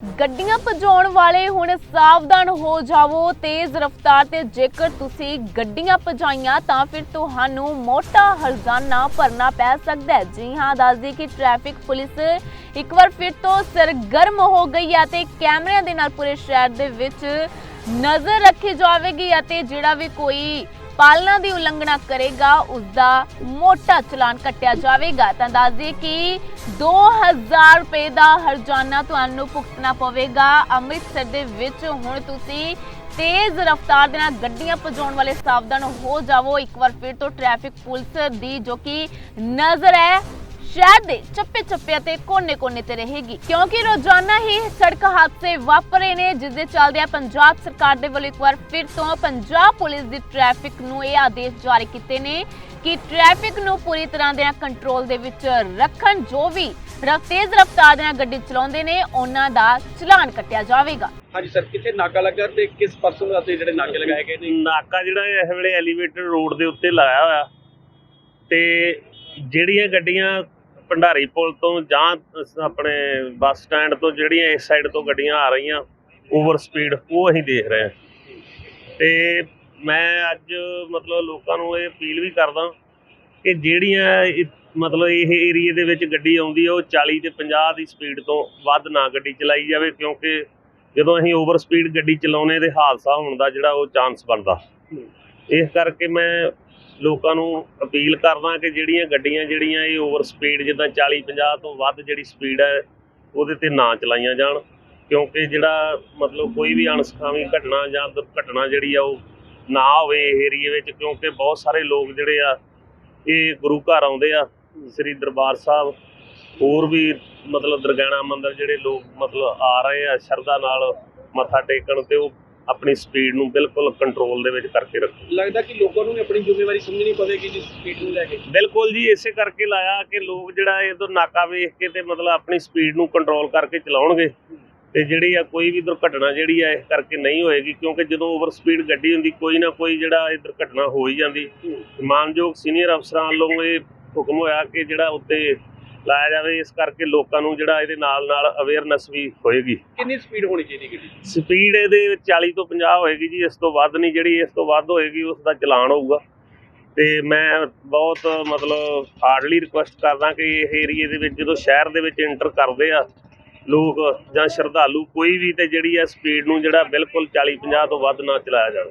ਗੱਡੀਆਂ ਭਜਾਉਣ ਵਾਲੇ ਹੁਣ ਸਾਵਧਾਨ ਹੋ ਜਾਵੋ, ਤੇਜ਼ ਰਫ਼ਤਾਰ ਤੇ ਜੇਕਰ ਤੁਸੀਂ ਗੱਡੀਆਂ ਭਜਾਈਆਂ ਤਾਂ ਫਿਰ ਤੁਹਾਨੂੰ ਮੋਟਾ ਹਰਜ਼ਾਨਾ ਭਰਨਾ ਪੈ ਸਕਦਾ ਹੈ। ਜੀ ਹਾਂ ਦੱਸਦੀ ਕਿ ਟ੍ਰੈਫਿਕ ਪੁਲਿਸ ਇੱਕ ਵਾਰ ਫਿਰ ਤੋਂ ਸਰਗਰਮ ਹੋ ਗਈ ਹੈ ਤੇ ਕੈਮਰਿਆਂ ਦੇ ਨਾਲ ਪੂਰੇ ਸ਼ਹਿਰ ਦੇ ਵਿੱਚ ਨਜ਼ਰ ਰੱਖੀ ਜਾਵੇਗੀ ਅਤੇ ਜਿਹੜਾ ਵੀ ਕੋਈ ਪਾਲਣਾ ਦੀ ਉਲੰਘਣਾ ਕਰੇਗਾ ਉਸ ਦਾ ਮੋਟਾ ਚਲਾਨ ਕੱਟਿਆ ਜਾਵੇਗਾ। ਤਾਂ ਦੱਸ ਦਈਏ ਕਿ 2000 ਰੁਪਏ ਦਾ ਹਰਜਾਨਾ ਤੁਹਾਨੂੰ ਭੁਗਤਣਾ ਪਵੇਗਾ। ਅੰਮ੍ਰਿਤਸਰ ਦੇ ਵਿੱਚ ਹੁਣ ਤੁਸੀਂ ਤੇਜ਼ ਰਫ਼ਤਾਰ ਦੇ ਨਾਲ ਗੱਡੀਆਂ ਭਜਾਉਣ ਵਾਲੇ ਸਾਵਧਾਨ ਹੋ ਜਾਵੋ। ਇੱਕ ਵਾਰ ਫਿਰ ਤੋਂ ਟ੍ਰੈਫਿਕ ਪੁਲਿਸ ਦੀ ਜੋ ਕਿ ਨਜ਼ਰ ਹੈ ਸ਼ਹਿਰ ਦੇ ਚੱਪੇ ਚੱਪੇ ਤੇ ਕੋਨੇ-ਕੋਨੇ ਤੇ ਰਹੇਗੀ। ਕਿਉਂਕਿ ਰੋਜ਼ਾਨਾ ਹੀ ਸੜਕ ਹਾਦਸੇ ਵਾਪਰੇ ਨੇ ਜਿਸ ਦੇ ਚੱਲਦਿਆਂ ਪੰਜਾਬ ਸਰਕਾਰ ਦੇ ਵੱਲੋਂ ਇੱਕ ਵਾਰ ਫਿਰ ਤੋਂ ਪੰਜਾਬ ਪੁਲਿਸ ਦੀ ਟ੍ਰੈਫਿਕ ਨੂੰ ਇਹ ਆਦੇਸ਼ ਜਾਰੀ ਕੀਤੇ ਨੇ ਕਿ ਟ੍ਰੈਫਿਕ ਨੂੰ ਪੂਰੀ ਤਰ੍ਹਾਂ ਦੇ ਕੰਟਰੋਲ ਦੇ ਵਿੱਚ ਰੱਖਣ ਜੋ ਵੀ ਤੇਜ਼ ਰਫ਼ਤਾਰ ਦੇ ਨਾਲ ਗੱਡੀ ਚਲਾਉਂਦੇ ਨੇ ਉਹਨਾਂ ਦਾ ਚਲਾਨ ਕੱਟਿਆ ਜਾਵੇਗਾ। ਹਾਂਜੀ ਸਰ ਕਿੱਥੇ ਨਾਕਾ ਲੱਗਾ ਤੇ ਕਿਸ ਪਰਸਨ ਵਾਸਤੇ ਜਿਹੜੇ ਨਾਕੇ ਲਗਾਏ ਗਏ ਨੇ? ਨਾਕਾ ਜਿਹੜਾ ਇਹ ਇਸ ਵੇਲੇ ਐਲੀਵੇਟਡ ਰੋਡ ਦੇ ਉੱਤੇ ਲਾਇਆ ਹੋਇਆ ਤੇ ਜਿਹੜੀਆਂ ਗੱਡੀਆਂ ਭੰਡਾਰੀ ਪੁਲ ਤੋਂ ਜਾਂ ਆਪਣੇ ਬੱਸ ਸਟੈਂਡ ਤੋਂ ਜਿਹੜੀਆਂ ਇਸ ਸਾਈਡ ਤੋਂ ਗੱਡੀਆਂ ਆ ਰਹੀਆਂ ਓਵਰ ਸਪੀਡ ਉਹ ਅਸੀਂ ਦੇਖ ਰਹੇ ਹਾਂ। ਤੇ ਮੈਂ ਅੱਜ ਮਤਲਬ ਲੋਕਾਂ ਨੂੰ ਇਹ ਅਪੀਲ ਵੀ ਕਰਦਾ ਕਿ ਜਿਹੜੀਆਂ ਮਤਲਬ ਇਹ ਏਰੀਏ ਦੇ ਵਿੱਚ ਗੱਡੀ ਆਉਂਦੀ ਹੈ ਉਹ 40 ਤੇ 50 ਦੀ ਸਪੀਡ ਤੋਂ ਵੱਧ ਨਾ ਗੱਡੀ ਚਲਾਈ ਜਾਵੇ ਕਿਉਂਕਿ ਜਦੋਂ ਅਸੀਂ ਓਵਰ ਸਪੀਡ ਗੱਡੀ ਚਲਾਉਨੇ ਤੇ ਹਾਦਸਾ ਹੋਣ ਦਾ ਜਿਹੜਾ ਉਹ ਚਾਂਸ ਬਣਦਾ। ਇਸ ਕਰਕੇ ਮੈਂ ਲੋਕਾਂ ਨੂੰ ਅਪੀਲ ਕਰਦਾ ਕਿ ਜਿਹੜੀਆਂ ਗੱਡੀਆਂ ਜਿਹੜੀਆਂ ਇਹ ਓਵਰ ਸਪੀਡ ਜਿੱਦਾਂ 40 50 ਤੋਂ ਵੱਧ ਜਿਹੜੀ ਸਪੀਡ ਹੈ, ਉਹਦੇ ਤੇ ਨਾ ਚਲਾਈਆਂ ਜਾਣ, ਕਿਉਂਕਿ ਜਿਹੜਾ ਮਤਲਬ ਕੋਈ ਵੀ ਅਣਸਖਾਵੀ ਘਟਨਾ ਜਾਂ ਦੁਰਘਟਨਾ ਜਿਹੜੀ ਆ ਉਹ ਨਾ ਹੋਵੇ ਇਹ ਏਰੀਏ ਵਿੱਚ, ਕਿਉਂਕਿ ਬਹੁਤ ਸਾਰੇ ਲੋਕ ਜਿਹੜੇ ਆ, ਇਹ ਗੁਰੂ ਘਰ ਆਉਂਦੇ ਆ, ਸ੍ਰੀ ਦਰਬਾਰ ਸਾਹਿਬ, ਹੋਰ ਵੀ ਮਤਲਬ ਦਰਗਾਣਾ ਮੰਦਰ ਜਿਹੜੇ ਲੋਕ ਮਤਲਬ ਆ ਰਹੇ ਆ, ਸ਼ਰਧਾ ਨਾਲ ਮੱਥਾ ਟੇਕਣ ਤੇ ਉਹ ਆਪਣੀ ਸਪੀਡ ਨੂੰ ਬਿਲਕੁਲ ਕੰਟਰੋਲ ਦੇ ਵਿੱਚ ਕਰਕੇ ਰੱਖੋ। ਲੱਗਦਾ ਕਿ ਲੋਕਾਂ ਨੂੰ ਵੀ ਆਪਣੀ ਜ਼ਿੰਮੇਵਾਰੀ ਸਮਝਣੀ ਪਵੇਗੀ ਜੀ ਸਪੀਡ ਨੂੰ ਲੈ ਕੇ। ਬਿਲਕੁਲ ਜੀ ਇਸੇ ਕਰਕੇ ਲਾਇਆ ਕਿ ਲੋਕ ਜਿਹੜਾ ਇਹ ਤੋਂ ਨਾਕਾ ਵੇਖ ਕੇ ਤੇ ਮਤਲਬ ਆਪਣੀ ਸਪੀਡ ਨੂੰ ਕੰਟਰੋਲ ਕਰਕੇ ਚਲਾਉਣਗੇ। ਤੇ ਜਿਹੜੀ ਆ ਕੋਈ ਵੀ ਦੁਰਘਟਨਾ ਜਿਹੜੀ ਆ ਇਸ ਕਰਕੇ ਨਹੀਂ ਹੋਏਗੀ ਕਿਉਂਕਿ ਜਦੋਂ ਓਵਰ ਸਪੀਡ ਗੱਡੀ ਹੁੰਦੀ ਕੋਈ ਨਾ ਕੋਈ ਜਿਹੜਾ ਇਹ ਦੁਰਘਟਨਾ ਹੋ ਹੀ ਜਾਂਦੀ। ਮਾਨਯੋਗ ਸੀਨੀਅਰ ਅਫਸਰਾਂ ਵੱਲੋਂ ਇਹ ਹੁਕਮ ਹੋਇਆ ਕਿ ਜਿਹੜਾ ਉੱਤੇ ਲਾਇਆ ਜਾਵੇ ਇਸ ਕਰਕੇ ਲੋਕਾਂ ਨੂੰ ਜਿਹੜਾ ਇਹਦੇ ਨਾਲ ਨਾਲ ਅਵੇਅਰਨੈਸ ਵੀ ਹੋਏਗੀ। ਕਿੰਨੀ ਸਪੀਡ ਹੋਣੀ ਚਾਹੀਦੀ ਗੱਡੀ? ਸਪੀਡ ਇਹਦੇ ਵਿੱਚ 40 ਤੋਂ 50 ਹੋਏਗੀ ਜੀ ਇਸ ਤੋਂ ਵੱਧ ਨਹੀਂ ਜਿਹੜੀ ਇਸ ਤੋਂ ਵੱਧ ਹੋਏਗੀ ਉਸ ਦਾ ਚਲਾਨ ਹੋਊਗਾ। ਤੇ ਮੈਂ ਬਹੁਤ ਮਤਲਬ ਹਾਰਡਲੀ ਰਿਕੁਐਸਟ ਕਰਦਾ ਕਿ ਇਹ ਏਰੀਏ ਦੇ ਵਿੱਚ ਜਦੋਂ ਸ਼ਹਿਰ ਦੇ ਵਿੱਚ ਐਂਟਰ ਕਰਦੇ ਆ ਲੋਕ ਜਾਂ ਸ਼ਰਧਾਲੂ ਕੋਈ ਵੀ ਤੇ ਜਿਹੜੀ ਆ ਸਪੀਡ ਨੂੰ ਜਿਹੜਾ ਬਿਲਕੁਲ 40 50 ਤੋਂ ਵੱਧ ਨਾ ਚਲਾਇਆ ਜਾਵੇ